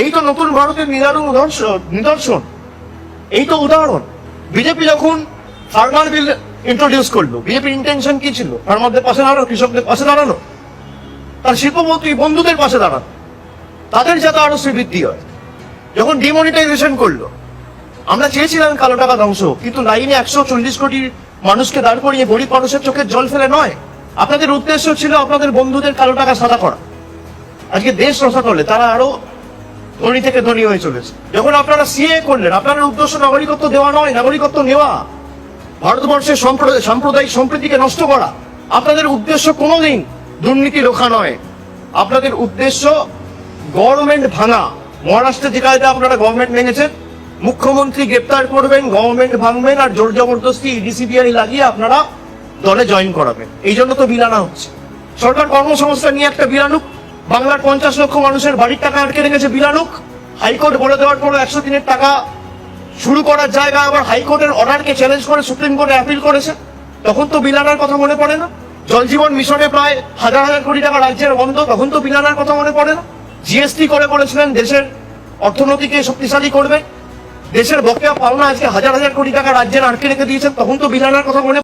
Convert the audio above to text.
এই তো নতুন ভারতের নিদারুণ উদাহরণ নিদর্শন। এই তো উদাহরণ। বিজেপি যখন ফার্মার বিল ইন্ট্রোডিউস করল, বিজেপির ইন্টেনশন কি ছিল? ফার্মারদের পাশে দাঁড়ানো কৃষকদের পাশে দাঁড়ানো তার শিল্পমন্ত্রী বন্ধুদের পাশে দাঁড়ানো তাদের যাতে আরও শ্রীবৃদ্ধি হয়। যখন ডিমনিটাইজেশন করল, আমরা চেয়েছিলাম কালো টাকা ধ্বংস কিন্তু লাইনে একশো চল্লিশ কোটি মানুষকে দাঁড় করিয়ে গরিব মানুষের চোখের জল ফেলে নয়। আপনাদের উদ্দেশ্য ছিল আপনাদের বন্ধুদের কালো টাকা সাদা করা। আজকে দেশ রসা রসাতলে, তারা আরও ধনী থেকে ধনী হয়ে চলেছে। যখন আপনারা সিএ করলেন, আপনার উদ্দেশ্য নাগরিকত্ব দেওয়া নয়, নাগরিকত্ব নেওয়া। ভারতবর্ষের সম্প্রদায় সাম্প্রদায়িক সম্প্রীতিকে নষ্ট করা। আপনাদের উদ্দেশ্য কোনোদিন দুর্নীতি রোখা নয়। আপনাদের উদ্দেশ্য গভর্নমেন্ট ভাঙা। মহারাষ্ট্রে যে কায়দা আপনারা গভর্নমেন্ট ভেঙেছেন, মুখ্যমন্ত্রী গ্রেপ্তার করবেন, গভর্নমেন্ট ভাঙবেন, আর জোর জবরদস্তি ইডি সিবিআই লাগিয়ে আপনারা দলে জয়েন করাবেন। এই জন্য তো বিলানা হচ্ছে। সরকার কর্মসংস্থান নিয়ে একটা বিল আনুক। বাংলার পঞ্চাশ লক্ষ মানুষের বাড়ির টাকা আটকে রেখেছে বিল আনুক হাইকোর্ট বলে দেওয়ার পর একশো দিনের টাকা শুরু করার জায়গা আবার হাইকোর্টের অর্ডারকে চ্যালেঞ্জ করে সুপ্রিম কোর্টে অ্যাপিল করেছে। তখন তো বিলানার কথা মনে পড়ে না। জল জীবন মিশনে প্রায় হাজার হাজার কোটি টাকা রাজ্যের বন্ধ, তখন তো বিলানার কথা মনে পড়ে না। জিএসটি করে বলেছিলেন দেশের অর্থনীতিকে শক্তিশালী করবে। দেশের বকেয়া পাওনা আজকে হাজার হাজার কোটি টাকা রাজ্যের আটকে রেখে দিয়েছেন, তখন তো বিলানার কথা মনে